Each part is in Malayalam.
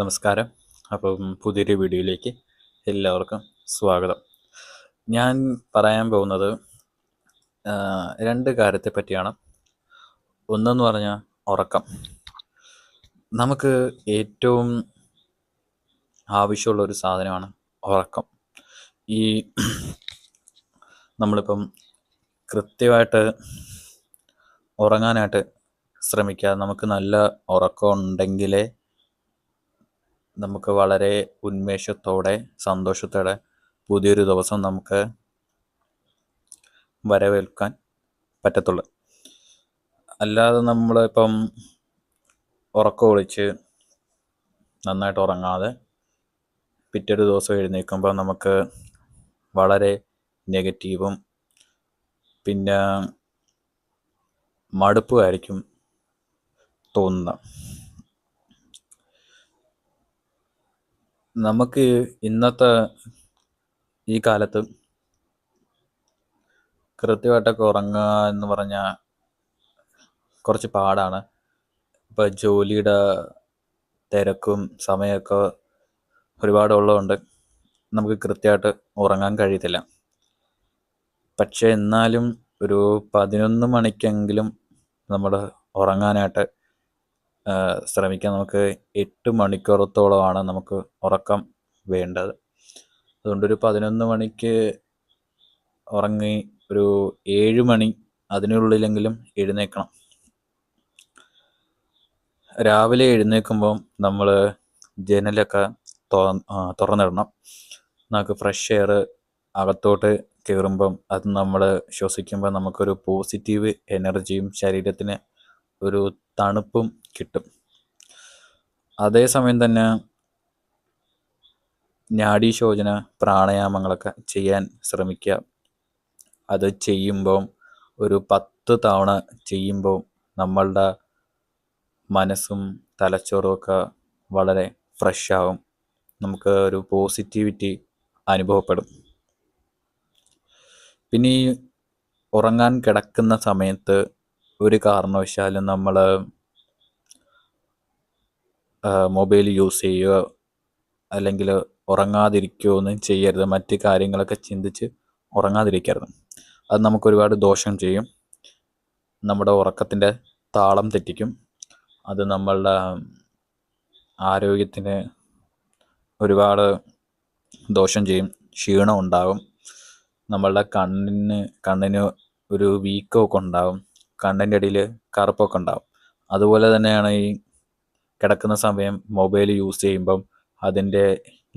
നമസ്കാരം. അപ്പം പുതിയൊരു വീഡിയോയിലേക്ക് എല്ലാവർക്കും സ്വാഗതം. ഞാൻ പറയാൻ പോകുന്നത് രണ്ട് കാര്യത്തെ പറ്റിയാണ്. ഒന്നെന്ന് പറഞ്ഞാൽ ഉറക്കം. നമുക്ക് ഏറ്റവും ആവശ്യമുള്ള ഒരു സാധനമാണ് ഉറക്കം. ഈ നമ്മളിപ്പം കൃത്യമായിട്ട് ഉറങ്ങാനായിട്ട് ശ്രമിക്കുക നമുക്ക് നല്ല ഉറക്കം ഉണ്ടെങ്കിലേ നമുക്ക് വളരെ ഉന്മേഷത്തോടെ സന്തോഷത്തോടെ പുതിയൊരു ദിവസം നമുക്ക് വരവേൽക്കാൻ പറ്റത്തുള്ളൂ. അല്ലാതെ നമ്മളിപ്പം ഉറക്കം ഒളിച്ച് നന്നായിട്ട് ഉറങ്ങാതെ പിറ്റൊരു ദിവസം എഴുന്നേൽക്കുമ്പോൾ നമുക്ക് വളരെ നെഗറ്റീവും പിന്നെ മടുപ്പുമായിരിക്കും തോന്നുന്നത്. നമുക്ക് ഇന്നത്തെ ഈ കാലത്ത് കൃത്യമായിട്ടൊക്കെ ഉറങ്ങുക എന്ന് പറഞ്ഞാൽ കുറച്ച് പാടാണ്. ഇപ്പോൾ ജോലിയുടെ തിരക്കും സമയമൊക്കെ ഒരുപാട് ഉള്ളതുകൊണ്ട് നമുക്ക് കൃത്യമായിട്ട് ഉറങ്ങാൻ കഴിയത്തില്ല. പക്ഷേ എന്നാലും ഒരു പതിനൊന്ന് മണിക്കെങ്കിലും നമ്മൾ ഉറങ്ങാനായിട്ട് ശ്രമിക്കാം നമുക്ക് എട്ട് മണിക്കൂറത്തോളമാണ് നമുക്ക് ഉറക്കം വേണ്ടത്. അതുകൊണ്ട് ഒരു പതിനൊന്ന് മണിക്ക് ഉറങ്ങി ഒരു ഏഴ് മണി അതിനുള്ളിലെങ്കിലും എഴുന്നേക്കണം. രാവിലെ എഴുന്നേൽക്കുമ്പോൾ നമ്മൾ ജനലൊക്കെ തുറന്നിടണം. നമുക്ക് ഫ്രഷ് എയർ അകത്തോട്ട് കയറുമ്പം അത് നമ്മൾ ശ്വസിക്കുമ്പോൾ നമുക്കൊരു പോസിറ്റീവ് എനർജിയും ശരീരത്തിന് ഒരു തണുപ്പും കിട്ടും. അതേസമയം തന്നെ നാഡീശോചന പ്രാണായാമങ്ങളൊക്കെ ചെയ്യാൻ ശ്രമിക്കുക. അത് ചെയ്യുമ്പോൾ ഒരു പത്ത് തവണ ചെയ്യുമ്പോൾ നമ്മളുടെ മനസ്സും തലച്ചോറും ഒക്കെ വളരെ ഫ്രഷ് ആവും. നമുക്ക് ഒരു പോസിറ്റിവിറ്റി അനുഭവപ്പെടും. പിന്നെ ഈ ഉറങ്ങാൻ കിടക്കുന്ന സമയത്ത് ഒരു കാരണവശാലും നമ്മൾ മൊബൈൽ യൂസ് ചെയ്യുകയോ അല്ലെങ്കിൽ ഉറങ്ങാതിരിക്കുകയോ ഒന്നും ചെയ്യരുത്. മറ്റ് കാര്യങ്ങളൊക്കെ ചിന്തിച്ച് ഉറങ്ങാതിരിക്കരുത്. അത് നമുക്ക് ഒരുപാട് ദോഷം ചെയ്യും. നമ്മുടെ ഉറക്കത്തിന്റെ താളം തെറ്റിക്കും. അത് നമ്മളുടെ ആരോഗ്യത്തിന് ഒരുപാട് ദോഷം ചെയ്യും. ക്ഷീണം ഉണ്ടാകും. നമ്മളുടെ കണ്ണിന് കണ്ണിന് ഒരു വീക്കമൊക്കെ ഉണ്ടാകും. കണ്ണിന്റെ ഇടയിൽ കറുപ്പൊക്കെ ഉണ്ടാവും. അതുപോലെ തന്നെയാണ് ഈ കിടക്കുന്ന സമയം മൊബൈൽ യൂസ് ചെയ്യുമ്പം അതിന്റെ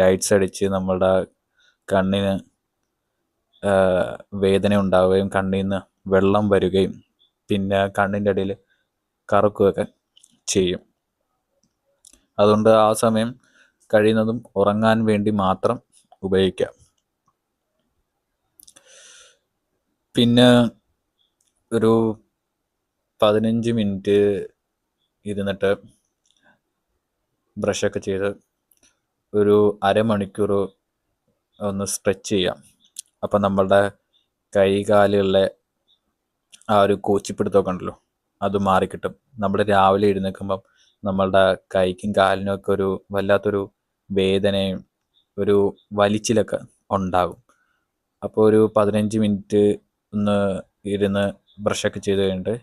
ലൈറ്റ്സ് അടിച്ച് നമ്മളുടെ കണ്ണിന് വേദന ഉണ്ടാവുകയും കണ്ണിൽ നിന്ന് വെള്ളം വരികയും പിന്നെ കണ്ണിന്റെ ഇടയിൽ കറുക്കുകയൊക്കെ ചെയ്യും. അതുകൊണ്ട് ആ സമയം കഴിയുന്നതും ഉറങ്ങാൻ വേണ്ടി മാത്രം ഉപയോഗിക്കാം. പിന്നെ ഒരു പതിനഞ്ച് മിനിറ്റ് ഇരുന്നിട്ട് ബ്രഷൊക്കെ ചെയ്ത് ഒരു അരമണിക്കൂർ ഒന്ന് സ്ട്രെച്ച് ചെയ്യാം. അപ്പം നമ്മളുടെ കൈ കാലുകളിലെ ആ ഒരു കോച്ചിപ്പിടുത്തമൊക്കെ ഉണ്ടല്ലോ അത് മാറിക്കിട്ടും. നമ്മൾ രാവിലെ എഴുന്നേൽക്കുമ്പം നമ്മളുടെ കൈക്കും കാലിനൊക്കെ ഒരു വല്ലാത്തൊരു വേദനയും ഒരു വലിച്ചിലൊക്കെ ഉണ്ടാകും. അപ്പോൾ ഒരു പതിനഞ്ച് മിനിറ്റ് ഒന്ന് ഇരുന്ന് ബ്രഷൊക്കെ ചെയ്ത് കഴിഞ്ഞിട്ട്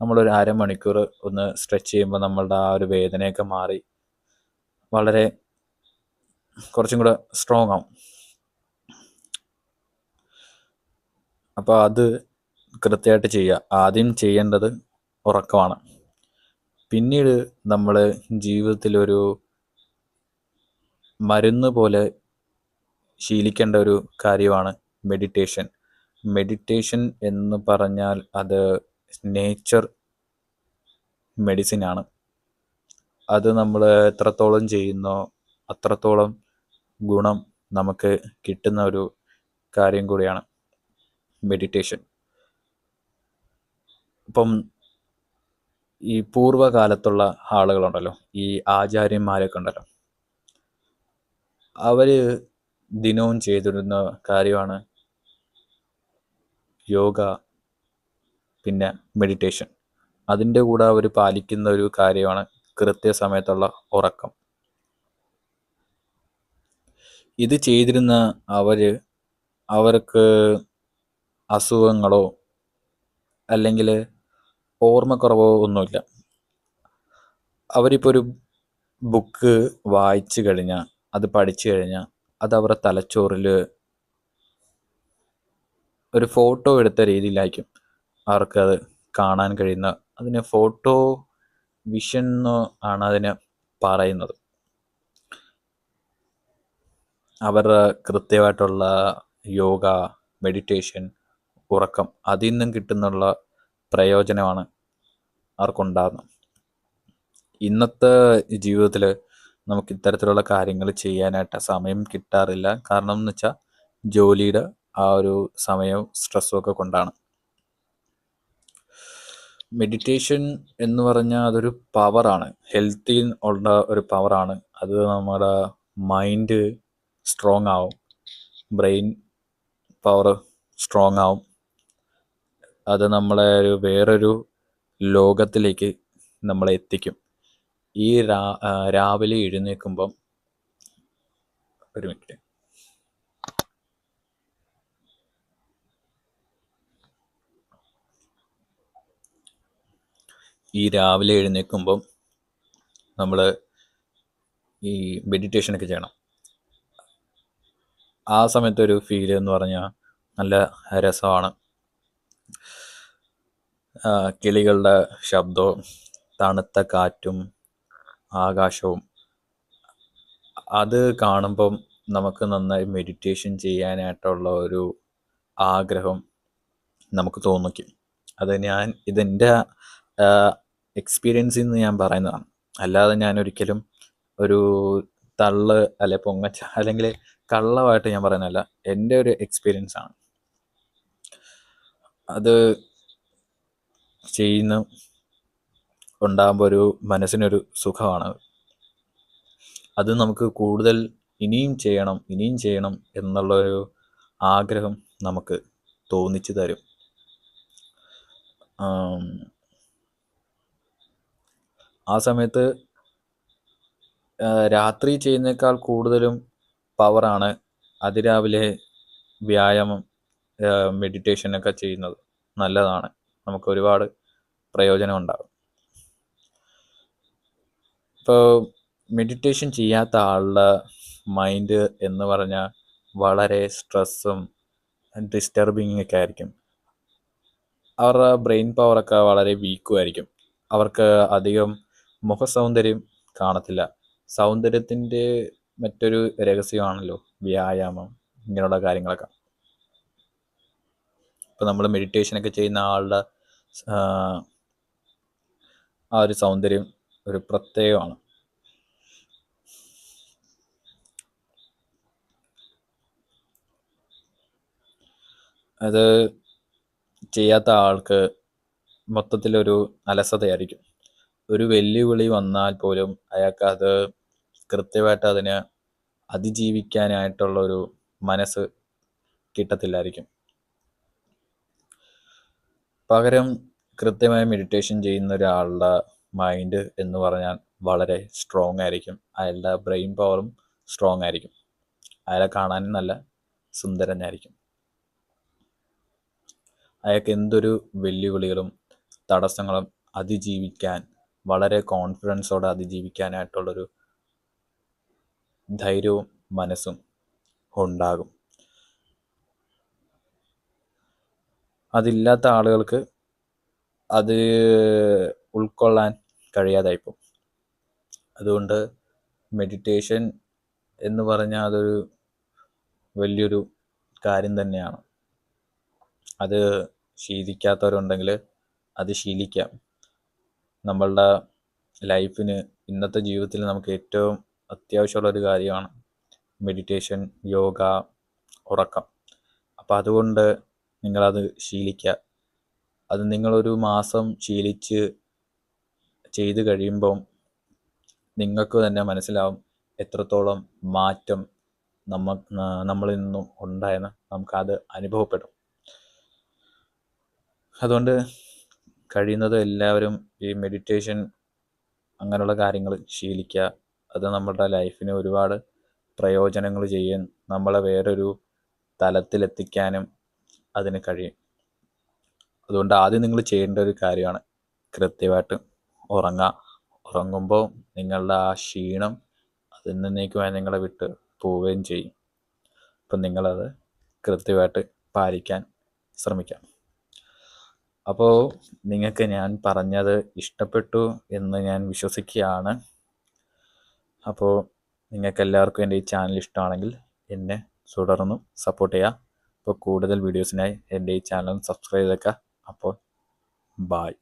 നമ്മളൊരു അരമണിക്കൂർ ഒന്ന് സ്ട്രെച്ച് ചെയ്യുമ്പോൾ നമ്മളുടെ ആ ഒരു വേദനയൊക്കെ മാറി. വളരെ കുറച്ചും കൂടെ സ്ട്രോങ് ആവും. അപ്പോൾ അത് കൃത്യമായിട്ട് ചെയ്യുക. ആദ്യം ചെയ്യേണ്ടത് ഉറക്കമാണ്. പിന്നീട് നമ്മൾ ജീവിതത്തിലൊരു മരുന്ന് പോലെ ശീലിക്കേണ്ട ഒരു കാര്യമാണ് മെഡിറ്റേഷൻ മെഡിറ്റേഷൻ എന്ന് പറഞ്ഞാൽ അത് നേച്ചർ മെഡിസിനാണ് അത് നമ്മൾ എത്രത്തോളം ചെയ്യുന്നോ അത്രത്തോളം ഗുണം നമുക്ക് കിട്ടുന്ന ഒരു കാര്യം കൂടിയാണ് മെഡിറ്റേഷൻ ഇപ്പം ഈ പൂർവകാലത്തുള്ള ആളുകളുണ്ടല്ലോ ഈ ആചാര്യന്മാരൊക്കെ ഉണ്ടല്ലോ അവർ ദിനവും ചെയ്തിരുന്ന കാര്യമാണ് യോഗ പിന്നെ മെഡിറ്റേഷൻ അതിന്റെ കൂടെ അവർ പാലിക്കുന്ന ഒരു കാര്യമാണ് കൃത്യസമയത്തുള്ള ഉറക്കം. ഇത് ചെയ്തിരുന്ന അവർ അവർക്ക് അസുഖങ്ങളോ അല്ലെങ്കിൽ ഓർമ്മക്കുറവോ ഒന്നുമില്ല. അവരിപ്പോൾ ഒരു ബുക്ക് വായിച്ചു കഴിഞ്ഞാൽ അത് പഠിച്ചു കഴിഞ്ഞാൽ അത് അവരുടെ തലച്ചോറിൽ ഒരു ഫോട്ടോ എടുത്ത രീതിയിലായിരിക്കും. അവർക്കത് കാണാൻ കഴിയുന്ന അതിന് ഫോട്ടോ വിഷൻ എന്ന് ആണ് അതിന് പറയുന്നത്. അവർ കൃത്യമായിട്ടുള്ള യോഗ മെഡിറ്റേഷൻ ഉറക്കം അതിൽ നിന്നും കിട്ടുന്നുള്ള പ്രയോജനമാണ് അവർക്കുണ്ടാകുന്നത് ഇന്നത്തെ ജീവിതത്തിൽ നമുക്ക് ഇത്തരത്തിലുള്ള കാര്യങ്ങൾ ചെയ്യാനായിട്ട് സമയം കിട്ടാറില്ല. കാരണം എന്ന് വെച്ചാൽ ജോലിയുടെ ആ ഒരു സമയവും സ്ട്രെസ്സും ഒക്കെ കൊണ്ടാണ്. മെഡിറ്റേഷൻ എന്ന് പറഞ്ഞാൽ അതൊരു പവറാണ് ഹെൽത്തി ഉള്ള ഒരു പവറാണ് അത് നമ്മുടെ മൈൻഡ് സ്ട്രോങ് ആവും. ബ്രെയിൻ പവർ സ്ട്രോങ് ആവും. അത് നമ്മളെ ഒരു വേറൊരു ലോകത്തിലേക്ക് നമ്മളെ എത്തിക്കും. ഈ രാവിലെ എഴുന്നേൽക്കുമ്പം ഒരു മിനിറ്റ് ഈ രാവിലെ എഴുന്നേൽക്കുമ്പം നമ്മൾ ഈ മെഡിറ്റേഷനൊക്കെ ചെയ്യണം. ആ സമയത്തൊരു ഫീൽ എന്ന് പറഞ്ഞാൽ നല്ല രസമാണ്. കിളികളുടെ ശബ്ദവും തണുത്ത കാറ്റും ആകാശവും അത് കാണുമ്പം നമുക്ക് നന്നായി മെഡിറ്റേഷൻ ചെയ്യാനായിട്ടുള്ള ഒരു ആഗ്രഹം നമുക്ക് തോന്നിക്കും. അത് ഞാൻ ഇതെന്റെ എക്സ്പീരിയൻസിൽ നിന്ന് ഞാൻ പറയുന്നതാണ്. അല്ലാതെ ഞാൻ ഒരിക്കലും ഒരു തള്ള് അല്ലെ പൊങ്ങച്ച അല്ലെങ്കിൽ കള്ളമായിട്ട് ഞാൻ പറയുന്നതല്ല. എന്റെ ഒരു എക്സ്പീരിയൻസ് ആണ്. അത് ചെയ്യുന്ന ഉണ്ടാകുമ്പോൾ ഒരു മനസ്സിനൊരു സുഖമാണ്. അത് നമുക്ക് കൂടുതൽ ഇനിയും ചെയ്യണം ഇനിയും ചെയ്യണം എന്നുള്ളൊരു ആഗ്രഹം നമുക്ക് തോന്നിച്ചു തരും. ആം, സമയത്ത് രാത്രി ചെയ്യുന്നേക്കാൾ കൂടുതലും പവറാണ് അതിരാവിലെ വ്യായാമം മെഡിറ്റേഷനൊക്കെ ചെയ്യുന്നത്. നല്ലതാണ്. നമുക്ക് ഒരുപാട് പ്രയോജനം ഉണ്ടാകും. ഇപ്പോൾ മെഡിറ്റേഷൻ ചെയ്യാത്ത ആളുടെ മൈൻഡ് എന്ന് പറഞ്ഞാൽ വളരെ സ്ട്രെസ്സും ഡിസ്റ്റർബിങ് ഒക്കെ ആയിരിക്കും. അവരുടെ ബ്രെയിൻ പവറൊക്കെ വളരെ വീക്കുമായിരിക്കും അവർക്ക് അധികം മുഖസൗന്ദര്യം കാണത്തില്ല. സൗന്ദര്യത്തിന്റെ മറ്റൊരു രഹസ്യമാണല്ലോ വ്യായാമം ഇങ്ങനെയുള്ള കാര്യങ്ങളൊക്കെ. ഇപ്പോൾ നമ്മൾ മെഡിറ്റേഷനൊക്കെ ചെയ്യുന്ന ആളുടെ ആ ഒരു സൗന്ദര്യം ഒരു പ്രത്യേകമാണ്. അത് ചെയ്യാത്ത ആൾക്ക് മൊത്തത്തിലൊരു അലസതയായിരിക്കും. ഒരു വെല്ലുവിളി വന്നാൽ പോലും അയാൾക്ക് അത് കൃത്യമായിട്ട് അതിനെ അതിജീവിക്കാനായിട്ടുള്ള ഒരു മനസ്സ് കിട്ടത്തില്ലായിരിക്കും. പകരം കൃത്യമായി മെഡിറ്റേഷൻ ചെയ്യുന്ന ഒരാളുടെ മൈൻഡ് എന്ന് പറഞ്ഞാൽ വളരെ സ്ട്രോങ് ആയിരിക്കും. അയാളുടെ ബ്രെയിൻ പവറും സ്ട്രോങ് ആയിരിക്കും. അയാളെ കാണാൻ നല്ല സുന്ദരനായിരിക്കും. അയാൾക്ക് എന്തൊരു വെല്ലുവിളികളും തടസ്സങ്ങളും അതിജീവിക്കാൻ വളരെ കോൺഫിഡൻസോടെ അതിജീവിക്കാനായിട്ടുള്ളൊരു ധൈര്യവും മനസ്സും ഉണ്ടാകും. അതില്ലാത്ത ആളുകൾക്ക് അത് ഉൾക്കൊള്ളാൻ കഴിയാതായിപ്പോൾ അതുകൊണ്ട് മെഡിറ്റേഷൻ എന്ന് പറഞ്ഞാൽ അതൊരു വലിയൊരു കാര്യം തന്നെയാണ്. അത് ശീലിക്കാത്തവരുണ്ടെങ്കിൽ അത് ശീലിക്കാം. നമ്മളുടെ ലൈഫിന് ഇന്നത്തെ ജീവിതത്തിൽ നമുക്ക് ഏറ്റവും അത്യാവശ്യമുള്ള ഒരു കാര്യമാണ് മെഡിറ്റേഷൻ യോഗ ഉറക്കം. അപ്പം അതുകൊണ്ട് നിങ്ങളത് ശീലിക്കുക അത് നിങ്ങളൊരു മാസം ശീലിച്ച് ചെയ്ത് കഴിയുമ്പം നിങ്ങൾക്ക് തന്നെ മനസ്സിലാവും എത്രത്തോളം മാറ്റം നമ്മ നമ്മളിൽ നിന്നും ഉണ്ടായെന്ന് നമുക്കത് അനുഭവപ്പെടും. അതുകൊണ്ട് കഴിയുന്നത് എല്ലാവരും ഈ മെഡിറ്റേഷൻ അങ്ങനെയുള്ള കാര്യങ്ങൾ ശീലിക്കുക. അത് നമ്മുടെ ലൈഫിന് ഒരുപാട് പ്രയോജനങ്ങൾ ചെയ്യാൻ നമ്മളെ വേറൊരു തലത്തിലെത്തിക്കാനും അതിന് കഴിയും. അതുകൊണ്ട് ആദ്യം നിങ്ങൾ ചെയ്യേണ്ട ഒരു കാര്യമാണ് കൃത്യമായിട്ട് ഉറങ്ങുക. ഉറങ്ങുമ്പോൾ നിങ്ങളുടെ ആ ക്ഷീണം അതിൽ നിന്നേക്കുമായി നിങ്ങളെ വിട്ട് പോവുകയും ചെയ്യും. അപ്പം നിങ്ങളത് കൃത്യമായിട്ട് പാലിക്കാൻ ശ്രമിക്കാം. അപ്പോൾ നിങ്ങൾക്ക് ഞാൻ പറഞ്ഞത് ഇഷ്ടപ്പെട്ടു എന്ന് ഞാൻ വിശ്വസിക്കുകയാണ്. അപ്പോൾ നിങ്ങൾക്ക് എല്ലാവർക്കും എന്റെ ഈ ചാനൽ ഇഷ്ടമാണെങ്കിൽ എന്നെ തുടർന്നും സപ്പോർട്ട് ചെയ്യുക. അപ്പോൾ കൂടുതൽ വീഡിയോസിനായി എന്റെ ഈ ചാനൽ സബ്സ്ക്രൈബ് ചെയ്തേക്കുക. അപ്പോൾ ബായ്